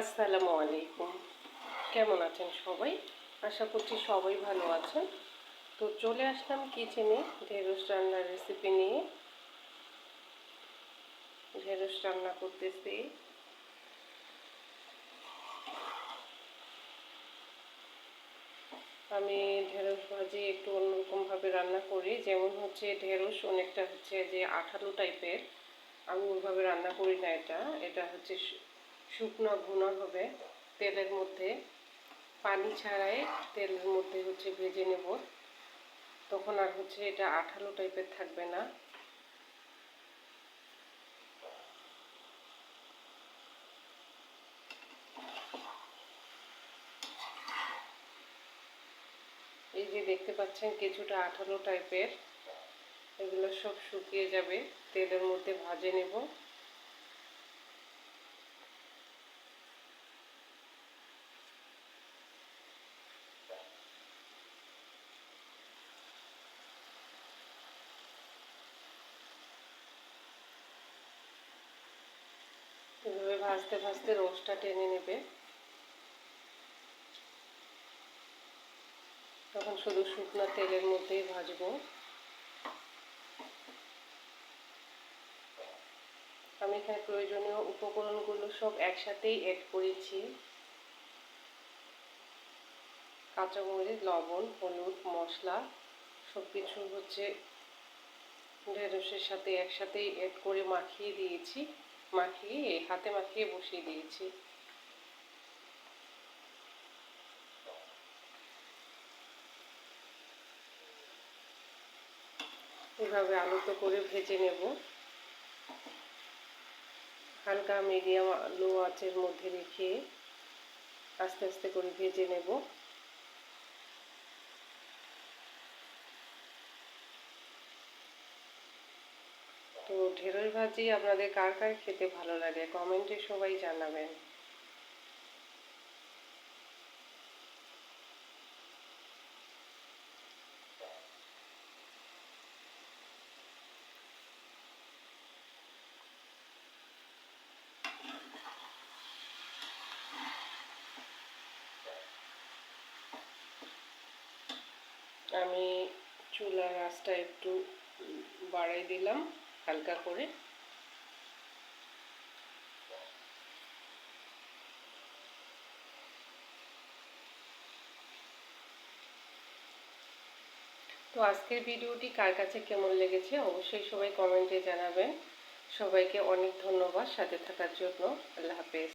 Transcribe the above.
আসসালামু আলাইকুম। কেমন আছেন সবাই? আশা করছি সবাই ভালো আছেন। তো চলে আসলাম কিচেনে ঢেঁড়স রান্নার রেসিপি নিয়ে। ঢেঁড়স রান্না করতেছি। আমি ঢেঁড়স ভাজি একটু অন্যরকমভাবে রান্না করি। যেমন হচ্ছে ঢেঁড়স অনেকটা হচ্ছে যে আঠালো টাইপের আমি ওইভাবে রান্না করি না এটা। এটা হচ্ছে শুকনো ভুনা হবে। তেলের মধ্যে পানি ছাড়াই তেলের মধ্যে হচ্ছে ভেজে নেব। তখন আর হচ্ছে এটা আঠালো টাইপের থাকবে না। এই যে দেখতে পাচ্ছেন কিছুটা আঠালো টাইপের। এগুলো সব শুকিয়ে যাবে। তেলের মধ্যে ভাজে নেব এভাবে ভাজতে ভাজতে রসটা টেনে নেবে। তখন শুধু শুকনো তেলের মধ্যেই ভাজবো। আমি এখানে প্রয়োজনীয় উপকরণগুলো সব একসাথেই অ্যাড করেছি। কাঁচামরিচ, লবণ, হলুদ, মশলা সব কিছু হচ্ছে ঢেঁড়সের সাথে একসাথেই অ্যাড করে মাখিয়ে দিয়েছি। মাখিয়ে, হাতে মাখিয়ে বসিয়ে দিয়েছি। এভাবে আলুতে করে ভেজে নেব। হালকা মিডিয়াম লো আঁচের মধ্যে রেখে আস্তে আস্তে করে ভেজে নেব। তো ঢেঁড়স ভাজি আপনাদের কার কার খেতে ভালো লাগে? কমেন্টে সবাই জানাবেন। আমি চুলার আঁচটা একটু বাড়াই দিলাম। হালকা করে। তো আজকের ভিডিওটি কার কাছে কেমন লেগেছে অবশ্যই সবাই কমেন্টে জানাবেন। সবাইকে অনেক ধন্যবাদ সাথে থাকার জন্য। আল্লাহ হাফেজ।